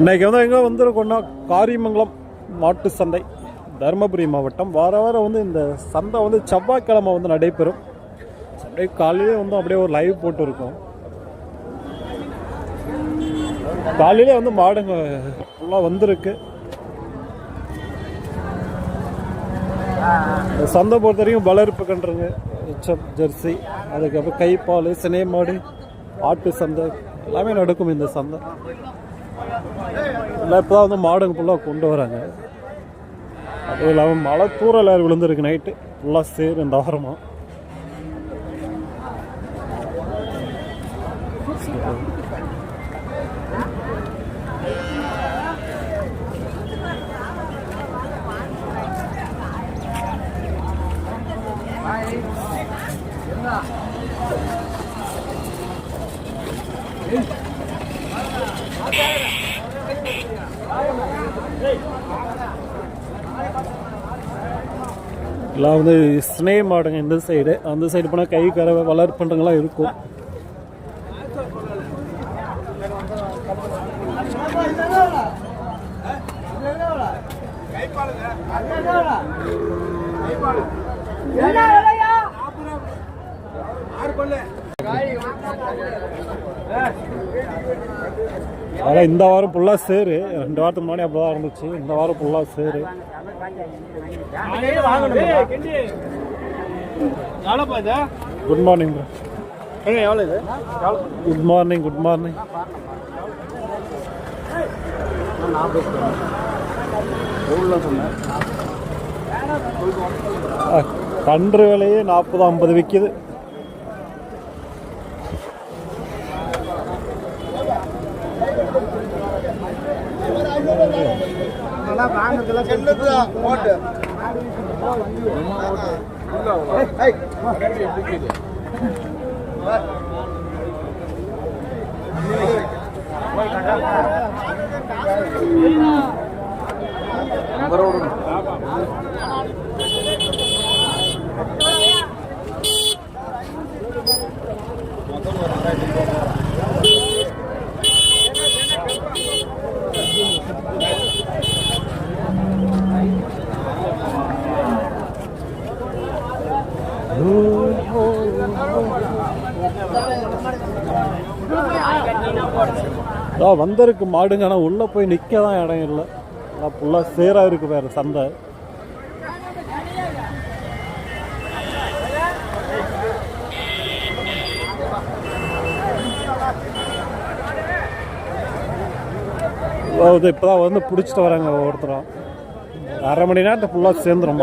இன்றைக்கி வந்து எங்கே வந்திருக்கோம்னா காரியமங்கலம் மாட்டு சந்தை தருமபுரி மாவட்டம். வார வாரம் வந்து இந்த சந்தை வந்து செவ்வாய்க்கிழமை வந்து நடைபெறும். அப்படியே காலையிலே வந்து அப்படியே ஒரு லைவ் போட்டு இருக்கோம் காலையிலே வந்து மாடுங்க ஃபுல்லாக வந்திருக்கு. இந்த சந்தை பொறுத்த வரைக்கும் வளர்ப்பு கன்றுங்க எச்எப் ஜெர்சி அதுக்கப்புறம் கைப்பால் சினை மாடு ஆட்டு சந்தை எல்லாமே நடக்கும் இந்த சந்தை. இல்லை இப்போ வந்து மாடுங்க ஃபுல்லாக கொண்டு வராங்க. அதுவும் இல்லாமல் மழை தூரல் விழுந்துருக்கு நைட்டு ஃபுல்லாக சேர் இந்த வாரமாக எல்லாம் வந்து ஸ்னே மாடுங்க இந்த சைடு அந்த சைடு போனால் கை கறவை வளர்ப்புன்றங்களாம் இருக்கும். அதான் இந்த வாரம் ஃபுல்லாக சேரு. ரெண்டு வாரத்துக்கு முன்னாடி அப்படி தான் இருந்துச்சு இந்த வாரம் ஃபுல்லாக சேரு. Good morning bro good morning good morning கன்று விலையே நாற்பது ஐம்பது விற்கிது அதெல்லாம் வாங்குறதெல்லாம் செல்லுக்கு போட்டு Thank you. அதான் வந்திருக்கு மாடுங்க ஆனால் உள்ளே போய் நிற்க தான் இடம் இல்லை. அதான் ஃபுல்லாக சேராக இருக்குது வேறு சந்தை. இப்போ தான் வந்து பிடிச்சிட்டு வராங்க ஒவ்வொருத்தரும். அரை மணி நேரத்தை ஃபுல்லாக சேர்ந்துடும்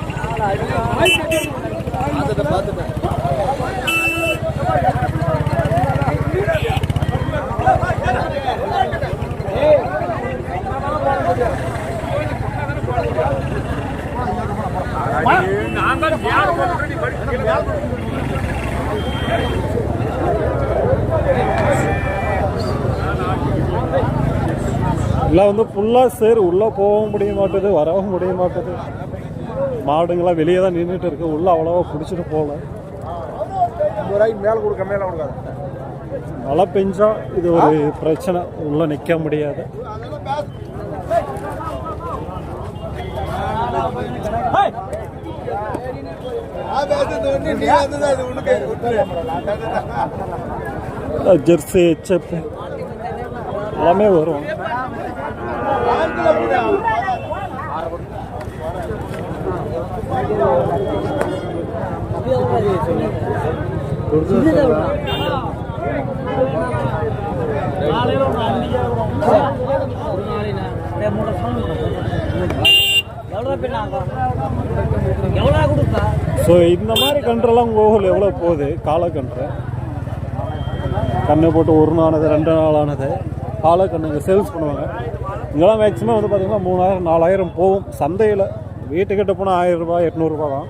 இல்லை வந்து ஃபுல்லாக சேர். உள்ளே போகவும் முடிய மாட்டுது வரவும் முடிய மாட்டுது. மாடுங்களாம் வெளியே தான் நின்றுட்டு இருக்கு. உள்ளே அவ்வளோவா பிடிச்சிட்டு போகல. ரூபாய்க்கு மேலே கொடுக்க மேலே கொடுக்காது. மழை பெஞ்சா இது ஒரு பிரச்சனை. உள்ளே நிற்க முடியாது. ஜெர்சி ஹெச்எப் எல்லாமே வரும். ஸோ இந்த மாதிரி கன்றுலாம் உங்கள் ஊரில் எவ்வளோ போகுது? காலக்கன்று கண்ணை போட்டு ஒரு நாளானது ரெண்டு நாளானது. காலக்கண்ணுங்க சேல்ஸ் பண்ணுவாங்க. இங்கெல்லாம் மேக்ஸிமம் வந்து பார்த்திங்கன்னா மூணாயிரம் நாலாயிரம் போகும் சந்தையில். வீட்டுக்கிட்ட போனால் ஆயிரம் ரூபாய் எட்நூறுபா தான்.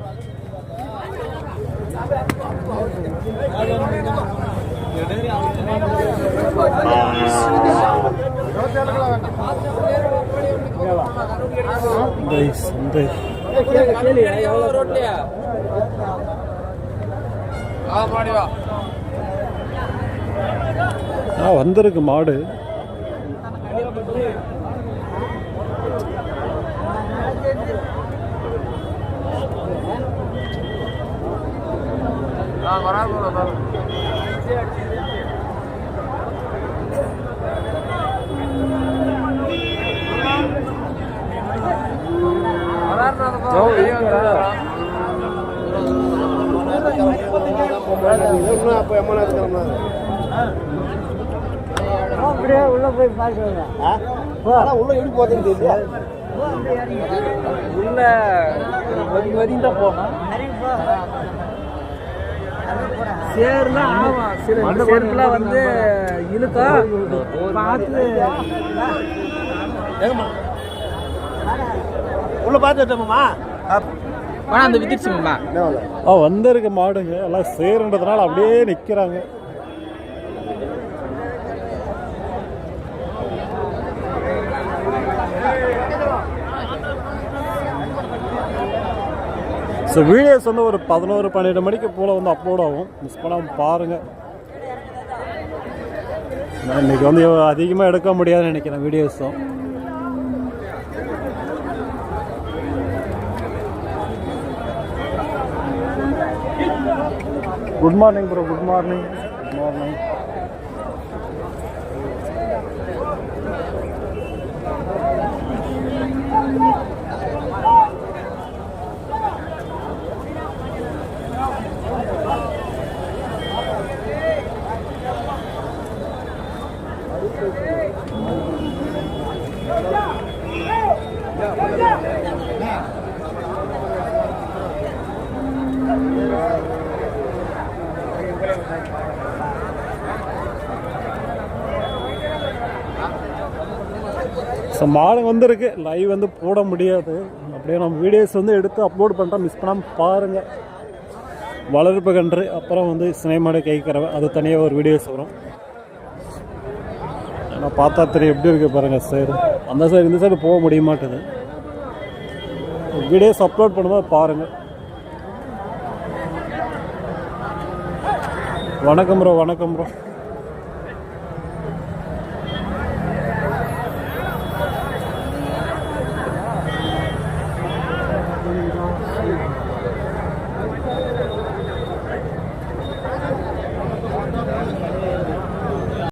சந்தை ஆ வந்திருக்கு மாடு. அப்போ எம்மனா இருக்கிறோம்னா அப்படியே உள்ள போய் உள்ள எப்படி போகுதுன்னு தெரியல உள்ள தான் போகணும் சேர்லாம் ஆமா. சில சேர்லாம் வந்து இழுக்கும் பார்த்து உள்ள பார்த்து வச்சோம்மா ஆனால் அந்த விதிச்சுங்கம்மா ஆ வந்திருக்கு மாடுங்க. எல்லாம் சேருன்றதுனால அப்படியே நிற்கிறாங்க ஸோ வீடியோஸ் வந்து ஒரு பதினோரு பன்னெண்டு மணிக்கு போல் வந்து அப்லோட் ஆகும். மிஸ் பண்ணாமல் பாருங்கள் நான் இன்னைக்கு வந்து அதிகமாக எடுக்க முடியாதுன்னு நினைக்கிறேன் வீடியோஸும் good morning bro good morning good morning so மாடு வந்துருக்கு. லைவ் வந்து போட முடியாது. அப்படியே நம்ம வீடியோஸ் வந்து எடுத்து அப்லோட் பண்ணுறோம் மிஸ் பண்ணாமல் பாருங்கள் வளர்ப்பு கன்று அப்புறம் வந்து சினைமாடு கைக்கிறவ அது தனியாக ஒரு வீடியோஸ் வரும். ஆனால் பார்த்தா தெரியும் எப்படி இருக்குது பாருங்கள் சைடு அந்த சைடு இந்த சைடு போக முடிய மாட்டுது. வீடியோஸ் அப்லோட் பண்ணும்போது பாருங்கள் வணக்கம் ப்ரோ வணக்கம் ப்ரோ